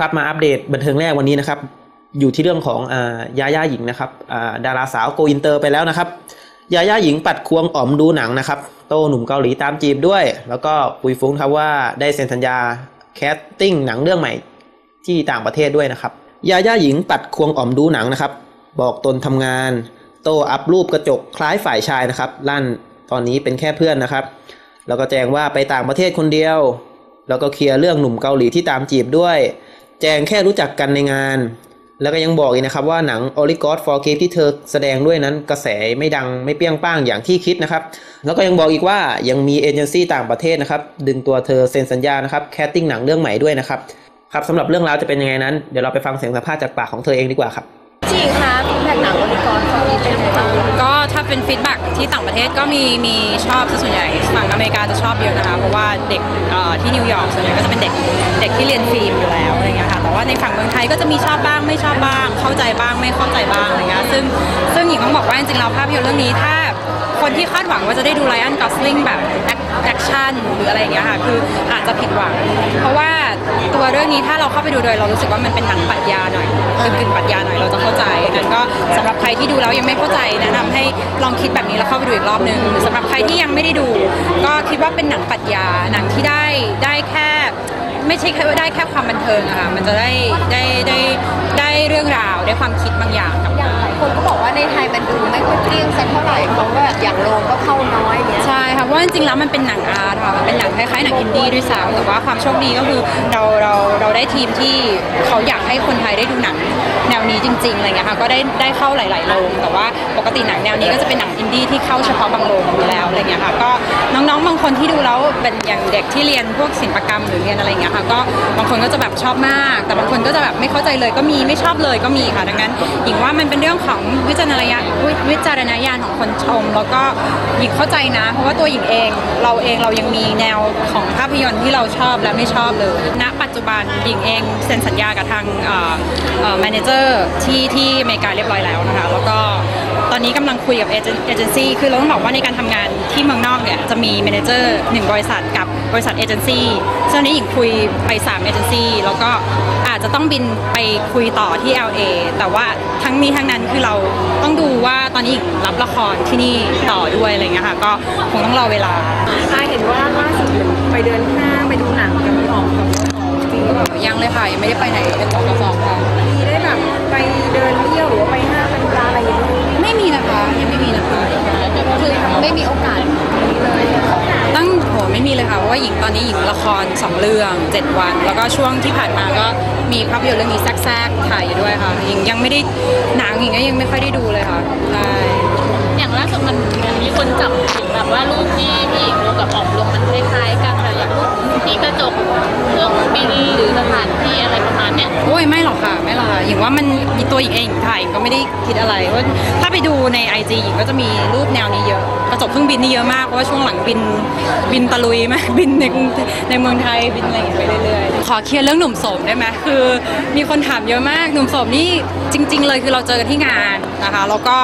ครับมาอัปเดตบันเทิงแรกวันนี้นะครับ อยู่ที่เรื่องของอ่ายาย่าหญิงนะครับอ่าดาราสาวโกอินเตอร์ไปแล้วนะครับยาย่าหญิงปัดควงอ๋อมดูหนังนะครับ โตหนุ่มเกาหลีตามจีบด้วย แล้วก็ปุยฟุ้งครับว่าได้เซ็นสัญญาแคสติ้งหนังเรื่องใหม่ที่ต่างประเทศด้วยนะครับยาย่าหญิงปัดควงอ๋อมดูหนังนะครับ บอกตนทำงาน โตอัพรูปกระจกคล้ายฝ่ายชายนะครับลั่นตอนนี้เป็นแค่เพื่อนนะครับ แล้วก็แจ้งว่าไปต่างประเทศคนเดียว แล้วก็เคลียร์เรื่องหนุ่มเกาหลีที่ตามจีบด้วย แจงแค่รู้จักกันในงาน แล้วก็ยังบอกอีกนะครับว่าหนัง o l i g o t for k i p ที่เธอแสดงด้วยนั้นกระแสไม่ดังไม่เปรี้ยงป้างอย่างที่คิดนะครับ แล้วก็ยังบอกอีกว่ายังมีเอเจนซี่ต่างประเทศนะครับ ดึงตัวเธอเซ็นสัญญานะครับแคสติ้งหนังเรื่องใหม่ด้วยนะครับครับสำหรับเรื่องราวจะเป็นยังไงนั้นเดี๋ยวเราไปฟังเสียงสัมภาษณ์จากปากของเธอเองดีกว่าครับจริงคะฟีดแบ็กหนังโอลิกรเขามีเป็นยังไงบ้างก็ถ้าเป็นฟีดแบ็กที่ต่างประเทศก็มีมีชอบซะส่วนใหญ่ฝั่งอเมริกาจะชอบเยอะนะคะ เพราะว่าเด็กเอ่อที่นิวยอร์กส่วนใหญ่ก็จะเป็นเด็ก ในฝั่งเมืองไทยก็จะมีชอบบ้างไม่ชอบบ้าง เข้าใจบ้างไม่เข้าใจบ้างอะไรเงี้ยซึ่งซึ่งหญิงต้องบอกว่าจริงๆแล้วภาพยนตร์เรื่องนี้ถ้าคนที่คาดหวังว่าจะได้ดูไลออนกอสลิงแบบแอคชั่นหรืออะไรอย่างเงี้ยค่ะคืออาจจะผิดหวัง เพราะว่าตัวเรื่องนี้ถ้าเราเข้าไปดูโดยเรารู้สึกว่ามันเป็นหนังปรัชญาหน่อยกึ่งๆปรัชญาหน่อยเราจะเข้าใจงั้นก็สำหรับใครที่ดูแล้วยังไม่เข้าใจแนะนำให้ลองคิดแบบนี้แล้วเข้าไปดูอีกรอบนึงหรือสำหรับใครที่ยังไม่ได้ดู ก็ ว่าเป็นหนังปรัชญาหนังที่ได้ได้แค่ไม่ใช่แค่ว่าได้แค่ความบันเทิงอะค่ะมันจะได้ได้ได้ได้เรื่องราวได้ความคิดบางอย่างกลับอย่างมาหลายคนก็บอกว่าในไทยมันดูไม่ค่อยเปรี้ยงสักเท่าไหร่เขาก็แบบอย่างโรงก็เข้าน้อยเนี้ยใช่ค่ะเพราะว่าจริงๆแล้วมันเป็นหนังอาร์ตค่ะมันเป็นหนังคล้ายๆหนังอินดี้ด้วยซ้ำแต่ว่าความโชคดีก็คือเราเราเราได้ทีมที่เขาอยากให้คนไทยได้ดูหนังแนวนี้จริงๆอะไรเงี้ยค่ะก็ได้ได้เข้าหลายๆโรงแต่ว่าปกติหนังแนวนี้ก็จะเป็นหนังอินดี้ที่เข้าเฉพาะบางโรงอยู่แล้วอะไรเงี้ยค่ะก็ น้องๆ บางคนที่ดูแล้วเป็นอย่างเด็กที่เรียนพวกศิลปกรรมหรือเรียนอะไรเงี้ยค่ะก็บางคนก็จะแบบชอบมาก แต่บางคนก็จะแบบไม่เข้าใจเลยก็มีไม่ชอบเลยก็มีค่ะดังนั้นหญิงว่ามันเป็นเรื่องของวิจารณญาณวิจารณญาณของคนชม แล้วก็หญิงเข้าใจนะ เพราะว่าตัวหญิงเองเราเองเรายังมีแนวของภาพยนตร์ที่เราชอบและไม่ชอบเลยณปัจจุบันหญิงเองเซ็นสัญญากับทางแมเนเจอร์ที่ที่อเมริกาเรียบร้อยแล้วนะคะแล้วก็ตอนนี้กำลังคุยกับเอเจนซี่ คือเราต้องบอกว่าในการทำงานที่เมืองนอกเนี่ยจะมีแมเนเจอร์หนึ่งบริษัทกับบริษัทเอเจนซี่ซึ่งอันนี้หญิงคุยไป3เอเจนซี่แล้วก็อาจจะต้องบินไปคุยต่อที่ LA แต่ว่าทั้งนี้ทั้งนั้นคือเราต้องดูว่าตอนนี้หญิงรับละครที่นี่ต่อด้วยอะไรเงี้ยค่ะ ก็คงต้องรอเวลาอาเห็นว่าล่าสุดไปเดินห้างไปดูหนังกับพี่อ๋อมกับน้องจริงหรือเปล่ายังเลยค่ะยังไม่ได้ไปไหน ไม่มีโอกาสนี้เลยตั้งโหไม่มีเลยค่ะเพราะว่าหญิงตอนนี้หญิงละครสองเรื่อง7วัน แล้วก็ช่วงที่ผ่านมาก็มีภาพยนตร์เรื่องนี้แทรกๆถ่ายอยู่ด้วยค่ะหญิงยังไม่ได้หนังหญิงก็ยังไม่ค่อยได้ดูเลยค่ะใช่อย่างล่าสุดมันมันมีคนจับถึงแบบว่ารูปที่พี่หญิงลงกับออกลง ว่ามันตัวหญิงเองถ่ายก็ไม่ได้คิดอะไรว่าถ้าไปดูใน IG หญิงก็จะมีรูปแนวนี้เยอะ กระจกเครื่องบินนี่เยอะมากเพราะว่าช่วงหลังบินบินตะลุยมากบินในในเมืองไทยบินอะไรอย่างเงี้ยไปเรื่อยๆขอเคลียร์เรื่องหนุ่มโสมได้ไหมคือมีคนถามเยอะมากหนุ่มโสมนี่จริง ๆ เลยคือเราเจอกันที่งานนะคะแล้วก็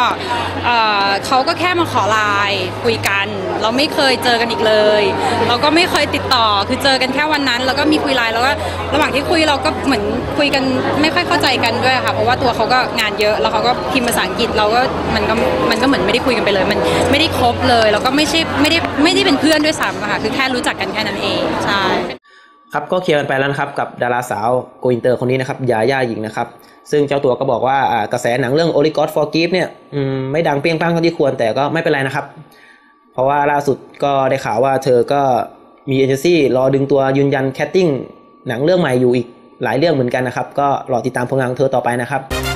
เขาก็แค่มาขอไลน์คุยกัน เราไม่เคยเจอกันอีกเลย เราก็ไม่เคยติดต่อคือเจอกันแค่วันนั้น แล้วก็มีคุยไลน์แล้วก็ระหว่างที่คุยเราก็เหมือนคุยกันไม่ค่อยเข้าใจกันด้วยค่ะเพราะว่าตัวเขาก็งานเยอะแล้วเขาก็พิมพ์ภาษาอังกฤษเราก็มันก็มันก็เหมือนไม่ได้คุยกันไปเลย มันไม่ได้คบเลยแล้วก็ไม่ใช่ไม่ได้ไม่ได้เป็นเพื่อนด้วยซ้ำอะค่ะคือแค่รู้จักกันแค่นั้นเองใช่ครับก็เคลียร์กันไปแล้วนะครับกับดาราสาวโกอินเตอร์คนนี้นะครับยาย่าหญิงนะครับซึ่งเจ้าตัวก็บอกว่ากระแสหนังเรื่อง o l i g o t for Gift เนี่ยไม่ดังเปรี้ยงป้างเท่าที่ควรแต่ก็ไม่เป็นไรนะครับ เพราะว่าล่าสุดก็ได้ข่าวว่าเธอก็มีเอเจนซี่รอดึงตัวยืนยันแคสติ้งหนังเรื่องใหม่อยู่อีก หลายเรื่องเหมือนกันนะครับ ก็รอติดตามผลงานของเธอต่อไปนะครับ